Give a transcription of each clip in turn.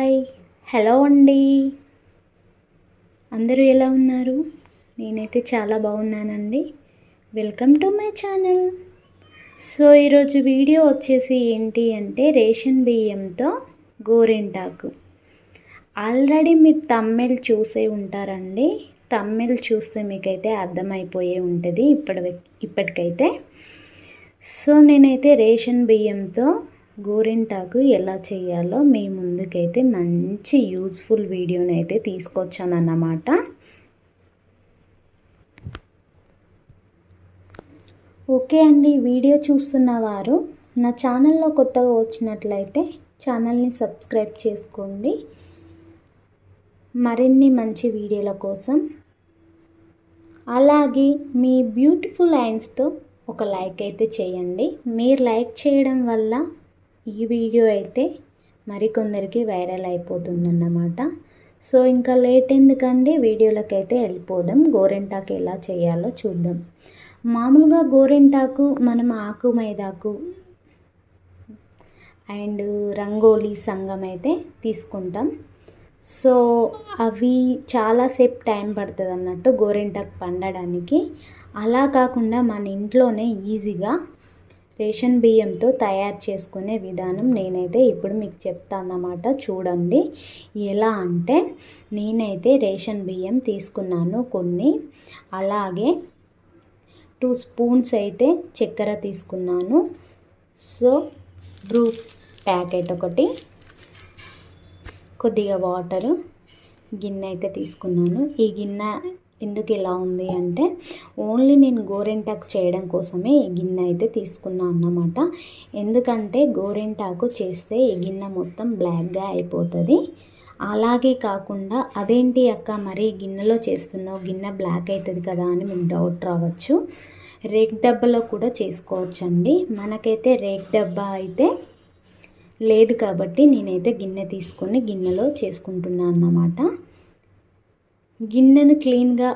Hi. Hello అండి. అందరూ ఎలా ఉన్నారు? నేనైతే చాలా బాగున్నానండి. Welcome to my channel. So ఈరోజు వీడియో వచ్చేసి ఏంటి అంటే రేషన్ బియ్యంతో గోరింటాకు. ఆల్రెడీ మీరు తమ్మెల్ చూసే ఉంటారండి. తమ్మెల్ చూస్తే మీకైతే అర్థమైపోయే ఉంటుంది ఇప్పటి ఇప్పటికైతే. సో నేనైతే రేషన్ బియ్యంతో గోరింటాకు ఎలా చేయాలో మీ ముందుకైతే మంచి యూజ్ఫుల్ వీడియోని అయితే తీసుకొచ్చానన్నమాట. ఓకే అండి వీడియో చూస్తున్న వారు నా ఛానల్లో కొత్తగా వచ్చినట్లయితే ఛానల్ని సబ్స్క్రైబ్ చేసుకోండి. మరిన్ని మంచి వీడియోల కోసం అలాగే మీ బ్యూటిఫుల్ లైన్స్తో ఒక లైక్ అయితే చేయండి. మీరు లైక్ చేయడం వల్ల ఈ వీడియో అయితే మరికొందరికి వైరల్ అయిపోతుందన్నమాట. సో ఇంకా లేట్ ఎందుకండి? వీడియోలకి అయితే వెళ్ళిపోదాం. గోరెంటాకు ఎలా చేయాలో చూద్దాం. మామూలుగా గోరెంటాకు మనం ఆకు మైదాకు అండ్ రంగోలీ సంఘం అయితే తీసుకుంటాం. సో అవి చాలాసేపు టైం పడుతుంది అన్నట్టు గోరెంటాకు పండడానికి. అలా కాకుండా మన ఇంట్లోనే ఈజీగా రేషన్ బియ్యంతో తయారు చేసుకునే విధానం నేనైతే ఇప్పుడు మీకు చెప్తానమాట చూడండి ఎలా అంటే నేనైతే రేషన్ బియ్యం తీసుకున్నాను కొన్ని. అలాగే టూ స్పూన్స్ అయితే చక్కెర తీసుకున్నాను. సో బ్రూ ప్యాకెట్ ఒకటి కొద్దిగా వాటరు గిన్నె అయితే తీసుకున్నాను. ఈ గిన్నె ఎందుకు ఇలా ఉంది అంటే ఓన్లీ నేను గోరెంటాకు చేయడం కోసమే ఈ గిన్నె అయితే తీసుకున్నాను అన్నమాట. ఎందుకంటే గోరెంటాకు చేస్తే ఈ గిన్నె మొత్తం బ్లాక్గా అయిపోతుంది. అలాగే కాకుండా అదేంటి అక్క మరి గిన్నెలో చేస్తున్నావు? గిన్నె బ్లాక్ అవుతుంది కదా అని మీకు డౌట్ రావచ్చు. రేక్ డబ్బాలో కూడా చేసుకోవచ్చండి. మనకైతే రేక్ డబ్బా అయితే లేదు కాబట్టి నేనైతే గిన్నె తీసుకొని గిన్నెలో చేసుకుంటున్నాను అన్నమాట. గిన్నెను క్లీన్గా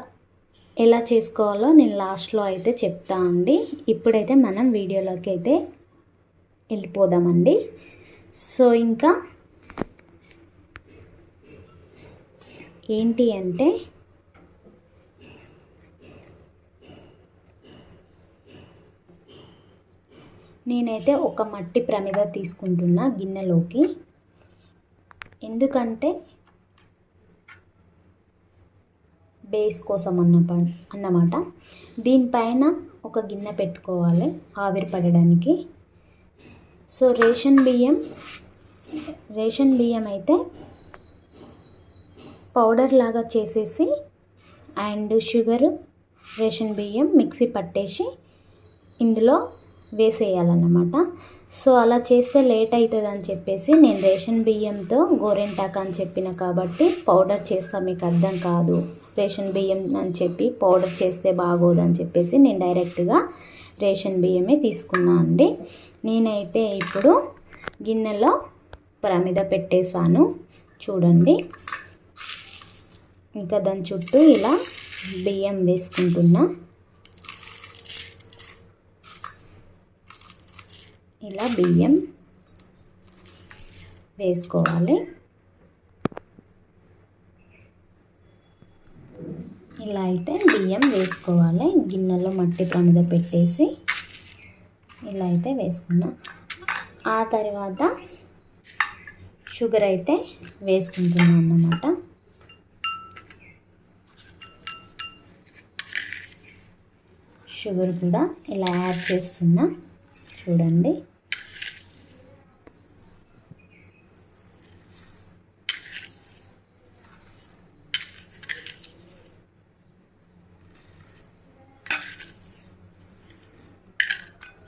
ఎలా చేసుకోవాలో నేను లాస్ట్లో అయితే చెప్తా అండి. ఇప్పుడైతే మనం వీడియోలోకి అయితే వెళ్ళిపోదామండి. సో ఇంకా ఏంటి అంటే నేనైతే ఒక మట్టి ప్రమిద తీసుకుంటున్నా గిన్నెలోకి. ఎందుకంటే బేస్ కోసం అన్న అన్నమాట. దీనిపైన ఒక గిన్నె పెట్టుకోవాలి ఆవిరి పడడానికి. సో రేషన్ బియ్యం రేషన్ బియ్యం అయితే పౌడర్ లాగా చేసేసి అండ్ షుగరు రేషన్ బియ్యం మిక్సీ పట్టేసి ఇందులో వేసేయాలన్నమాట. సో అలా చేస్తే లేట్ అవుతుంది అని చెప్పేసి నేను రేషన్ బియ్యంతో గోరెంటాక్ అని చెప్పిన కాబట్టి పౌడర్ చేస్తా మీకు అర్థం కాదు. రేషన్ బియ్యం అని చెప్పి పౌడర్ చేస్తే బాగోదని చెప్పేసి నేను డైరెక్ట్గా రేషన్ బియ్యమే తీసుకున్నా అండి. నేనైతే ఇప్పుడు గిన్నెలో ప్రమిద పెట్టేశాను. చూడండి. ఇంకా దాని చుట్టూ ఇలా బియ్యం వేసుకుంటున్నా. ఇలా బియ్యం వేసుకోవాలి. ఇలా అయితే బియ్యం వేసుకోవాలి. గిన్నెలో మట్టి పనుద పెట్టేసి ఇలా అయితే వేసుకున్నా. ఆ తర్వాత షుగర్ అయితే వేసుకుంటున్నాం అన్నమాట. షుగర్ కూడా ఇలా యాడ్ చేస్తున్నా. చూడండి.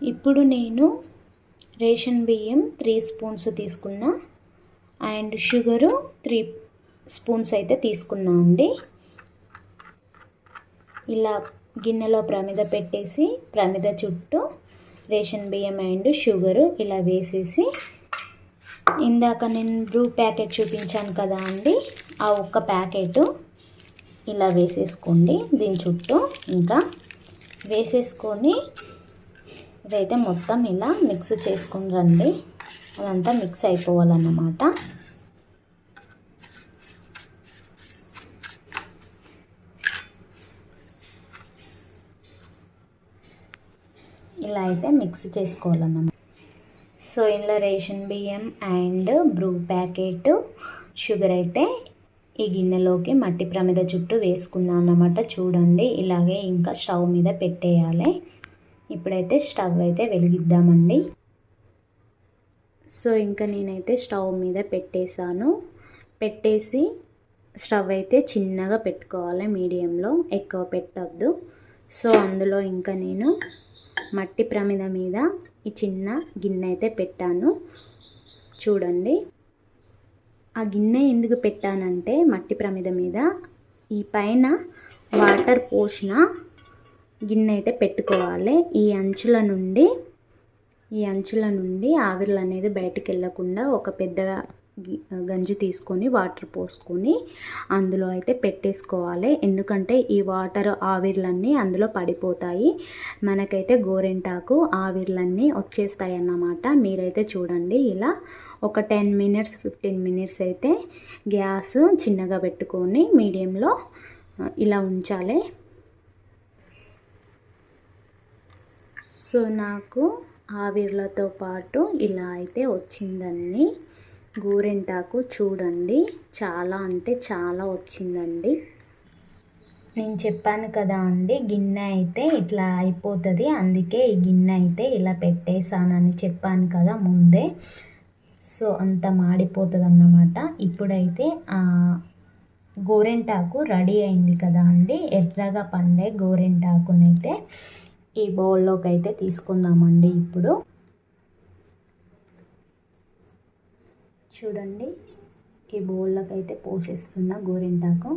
ఇప్పుడు నేను రేషన్ బియ్యం త్రీ స్పూన్స్ తీసుకున్నా అండ్ షుగరు త్రీ స్పూన్స్ అయితే తీసుకున్నా అండి. ఇలా గిన్నెలో ప్రమిద పెట్టేసి ప్రమిద చుట్టూ రేషన్ బియ్యం అండ్ షుగరు ఇలా వేసేసి ఇందాక నేను బ్రూ ప్యాకెట్ చూపించాను కదా అండి ఆ ఒక్క ప్యాకెట్ ఇలా వేసేసుకోండి. దీని చుట్టూ ఇంకా వేసేసుకొని ఇదైతే మొత్తం ఇలా మిక్స్ చేసుకుని రండి. అదంతా మిక్స్ అయిపోవాలన్నమాట. ఇలా అయితే మిక్స్ చేసుకోవాలన్నమాట. సో ఇందులో రేషన్ బియ్యం అండ్ బ్రూ ప్యాకెట్ షుగర్ అయితే ఈ గిన్నెలోకి మట్టి ప్రమిద చుట్టూ వేసుకున్నాను అన్నమాట చూడండి ఇలాగే ఇంకా స్టవ్ మీద పెట్టేయాలి. ఇప్పుడైతే స్టవ్ అయితే వెలిగిద్దామండి. సో ఇంకా నేనైతే స్టవ్ మీద పెట్టేశాను. పెట్టేసి స్టవ్ అయితే చిన్నగా పెట్టుకోవాలి మీడియంలో ఎక్కువ పెట్టద్దు. సో అందులో ఇంకా నేను మట్టి ప్రమిద మీద ఈ చిన్న గిన్నె అయితే పెట్టాను. చూడండి. ఆ గిన్నె ఎందుకు పెట్టానంటే మట్టి ప్రమిద మీద ఈ పైన వాటర్ పోసిన గిన్నె అయితే పెట్టుకోవాలి. ఈ అంచుల నుండి ఈ అంచుల నుండి ఆవిర్లు అనేది బయటకు వెళ్ళకుండా ఒక పెద్ద గంజి తీసుకొని వాటర్ పోసుకొని అందులో అయితే పెట్టేసుకోవాలి. ఎందుకంటే ఈ వాటర్ ఆవిర్లన్నీ అందులో పడిపోతాయి. మనకైతే గోరెంటాకు ఆవిర్లన్నీ వచ్చేస్తాయి అన్నమాట మీరైతే చూడండి ఇలా ఒక టెన్ మినిట్స్ ఫిఫ్టీన్ మినిట్స్ అయితే గ్యాస్ చిన్నగా పెట్టుకొని మీడియంలో ఇలా ఉంచాలి. సో నాకు ఆవిర్లతో పాటు ఇలా అయితే వచ్చిందండి. గోరెంటాకు చూడండి. చాలా అంటే చాలా వచ్చిందండి. నేను చెప్పాను కదా అండి గిన్నె అయితే ఇట్లా అయిపోతుంది. అందుకే ఈ గిన్నె అయితే ఇలా పెట్టేశానని చెప్పాను కదా ముందే. సో అంత మాడిపోతుంది అన్నమాట ఇప్పుడైతే గోరెంటాకు రెడీ అయింది కదా అండి. ఎర్రగా పండే గోరెంటాకునైతే ఈ బౌల్లోకి అయితే తీసుకుందామండి ఇప్పుడు. చూడండి ఈ బౌల్లోకి అయితే పోసేస్తున్న గోరింటాకు.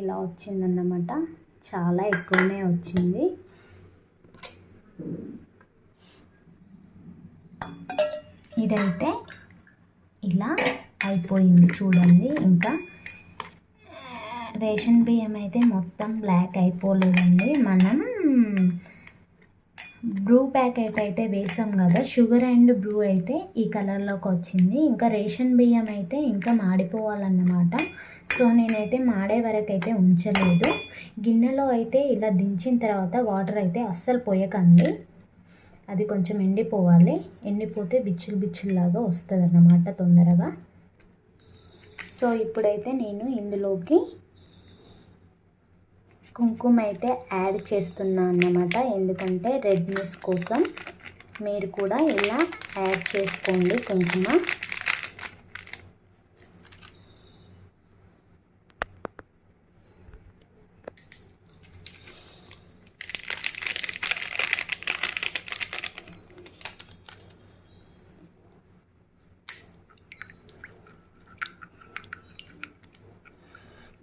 ఇలా వచ్చిందన్నమాట. చాలా ఎక్కువనే వచ్చింది. ఇదైతే ఇలా అయిపోయింది చూడండి. ఇంకా రేషన్ బియ్యం అయితే మొత్తం బ్లాక్ అయిపోలేదండి. మనం బ్రూ ప్యాకెట్ అయితే వేసాం కదా షుగర్ అండ్ బ్రూ అయితే ఈ కలర్లోకి వచ్చింది. ఇంకా రేషన్ బియ్యం అయితే ఇంకా మాడిపోవాలన్నమాట. సో నేనైతే మాడే వరకు అయితే ఉంచలేదు. గిన్నెలో అయితే ఇలా దించిన తర్వాత వాటర్ అయితే అస్సలు పోయకండి. అది కొంచెం ఎండిపోవాలి. ఎండిపోతే బిచ్చులు బిచ్చుల్లాగా వస్తుంది అన్నమాట తొందరగా. సో ఇప్పుడైతే నేను ఇందులోకి కుంకుమ అయితే యాడ్ చేస్తున్నా అన్నమాట. ఎందుకంటే రెడ్నెస్ కోసం మీరు కూడా ఇలా యాడ్ చేసుకోండి కుంకుమ.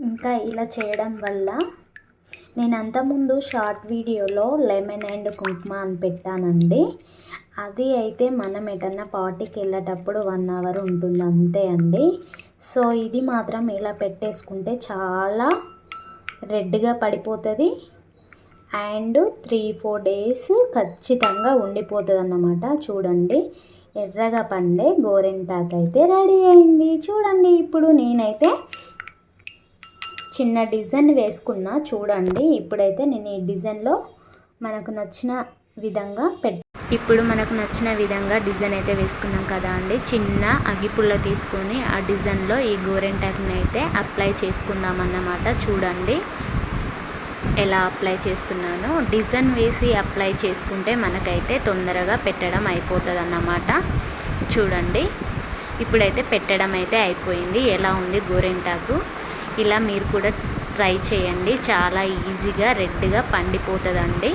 ఇంకా ఇలా చేయడం వల్ల నేను అంతకుముందు షార్ట్ వీడియోలో లెమన్ అండ్ కుంకుమ అని పెట్టానండి. అది అయితే మనం ఎటన్నా పార్టీకి వెళ్ళేటప్పుడు వన్ అవర్ ఉంటుంది అంతే అండి. సో ఇది మాత్రం ఇలా పెట్టేసుకుంటే చాలా రెడ్గా పడిపోతుంది. అండ్ త్రీ ఫోర్ డేస్ ఖచ్చితంగా ఉండిపోతుంది అన్నమాట చూడండి ఎర్రగా పండే గోరెంటాకైతే అయితే రెడీ అయింది. చూడండి ఇప్పుడు నేనైతే చిన్న డిజైన్ వేసుకున్నా చూడండి. ఇప్పుడైతే నేను ఈ డిజైన్లో మనకు నచ్చిన విధంగా పెట్ ఇప్పుడు మనకు నచ్చిన విధంగా డిజైన్ అయితే వేసుకున్నాం కదా అండి. చిన్న అగిపుల్ల తీసుకొని ఆ డిజైన్లో ఈ గోరెంటాక్ని అయితే అప్లై చేసుకుందాం అన్నమాట. చూడండి ఎలా అప్లై చేస్తున్నానో. డిజైన్ వేసి అప్లై చేసుకుంటే మనకైతే తొందరగా పెట్టడం అయిపోతుంది అన్నమాట. చూడండి. ఇప్పుడైతే పెట్టడం అయితే అయిపోయింది. ఎలా ఉంది గోరెంటాకు? ఇలా మీరు కూడా ట్రై చేయండి. చాలా ఈజీగా రెడ్గా పండిపోతుందండి.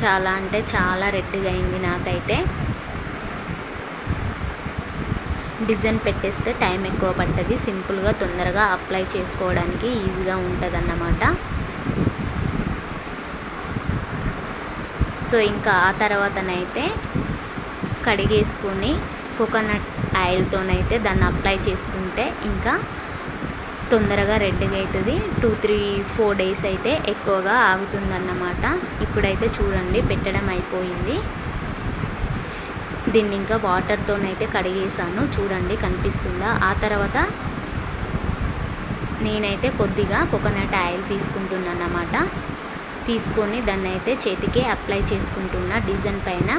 చాలా అంటే చాలా రెడ్గా అయింది నాకైతే. డిజైన్ పెట్టేస్తే టైం ఎక్కువ పట్టది. సింపుల్గా తొందరగా అప్లై చేసుకోవడానికి ఈజీగా ఉంటుంది అన్నమాట సో ఇంకా ఆ తర్వాతనైతే కడిగేసుకొని కోకోనట్ ఆయిల్తోనైతే దాన్ని అప్లై చేసుకుంటే ఇంకా తొందరగా రెడ్గా అవుతుంది టూ త్రీ ఫోర్ డేస్ అయితే ఎక్కువగా ఆగుతుందన్నమాట. ఇప్పుడైతే చూడండి పెట్టడం అయిపోయింది. దీన్ని ఇంకా వాటర్తోనైతే కడిగేసాను చూడండి కనిపిస్తుందా? ఆ తర్వాత నేనైతే కొద్దిగా కోకోనట్ ఆయిల్ తీసుకుంటున్నాను అన్నమాట తీసుకొని దాన్ని అయితే చేతికి అప్లై చేసుకుంటున్న డిజైన్ పైన.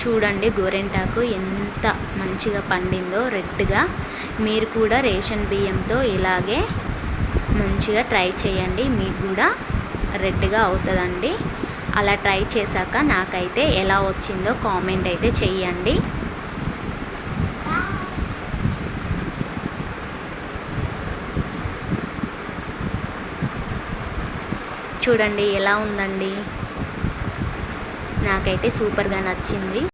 చూడండి గోరెంటాకు ఎంత మంచిగా పండిందో రెడ్గా. మీరు కూడా రేషన్ బియ్యంతో ఇలాగే మంచిగా ట్రై చేయండి. మీకు కూడా రెడ్గా అవుతుందండి. అలా ట్రై చేశాక నాకైతే ఎలా వచ్చిందో కామెంట్ అయితే చెయ్యండి. చూడండి ఎలా ఉందండి. నాకైతే సూపర్గా నచ్చింది.